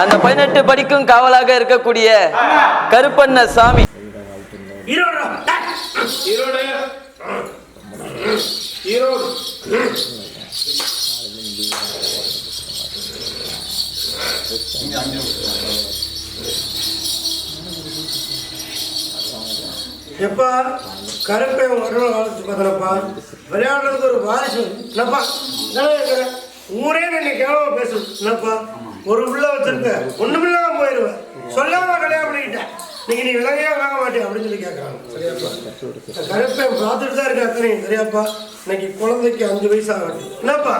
அந்த பதினெட்டு படிக்கும் காவலாக இருக்கக்கூடிய கருப்பண்ண சாமி. எப்பா கருப்பை வருவ காலத்து பார்த்தனப்பா விளையாடுறதுக்கு ஒரு வாரிசு. என்னப்பா? ஊரே நீ கேவலமா பேசு என்னப்பா? ஒரு உள்ள வச்சிருக்க. ஒண்ணுமில்லாம போயிருவேன் சொல்லாம கல்யாணம் பண்ணிக்கிட்டேன் நீங்க நீ விலகையா வாங்க மாட்டேன் அப்படின்னு சொல்லி கேட்கறாங்க சரியாப்பா. கருப்பேன் பார்த்துட்டு தான் இருக்க அத்தனை. சரியாப்பா. இன்னைக்கு குழந்தைக்கு அஞ்சு வயசு ஆகட்டும். என்னப்பா?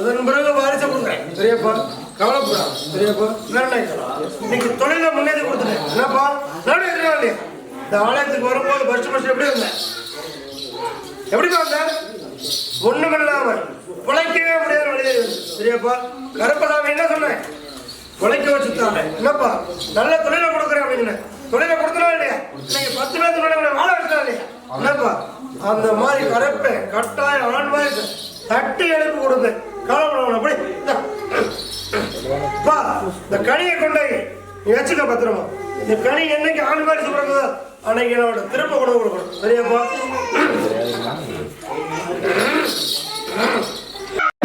அதன் பிறகு வாரிசை கொடுக்குறேன். சரியாப்பா. கவலைப்படாது. சரியாப்பா. வேண்டாம் இன்னைக்கு தொழில முன்னேறி கொடுத்துட்டேன். என்னப்பா? நானும் இருக்கா இல்லையா இந்த ஆலயத்துக்கு வரும்போது ஃபர்ஸ்ட் ஃபர்ஸ்ட் எப்படி இருந்தேன் எப்படி பார்த்தேன் ஒண்ணுமில்லாம. பிழைக்கவே முடியாத சரியாப்பா. கருப்பசாமி என்ன சொன்னேன்? பிழைக்க வச்சுட்டாங்க. என்னப்பா? நல்ல தொழிலை கொடுக்குறேன் அப்படின்னு தொழிலை கொடுத்துனா இல்லையா? நீங்க பத்து பேருக்கு முன்னாடி வாழ வச்சுட்டா இல்லையா? என்னப்பா? அந்த மாதிரி கருப்பேன் கட்டாயம் ஆண் மாதிரி தட்டி எழுப்பு கொடுத்து கவலைப்படணும் அப்படி. பா இந்த கனியை கொண்டு போய் நீ வச்சுக்க பத்திரமா. இந்த கனி என்னைக்கு ஆண் மாதிரி சொல்றதோ அன்னைக்கு என்னோட திரும்ப கொண்டு கொடுக்கணும். சரியாப்பா?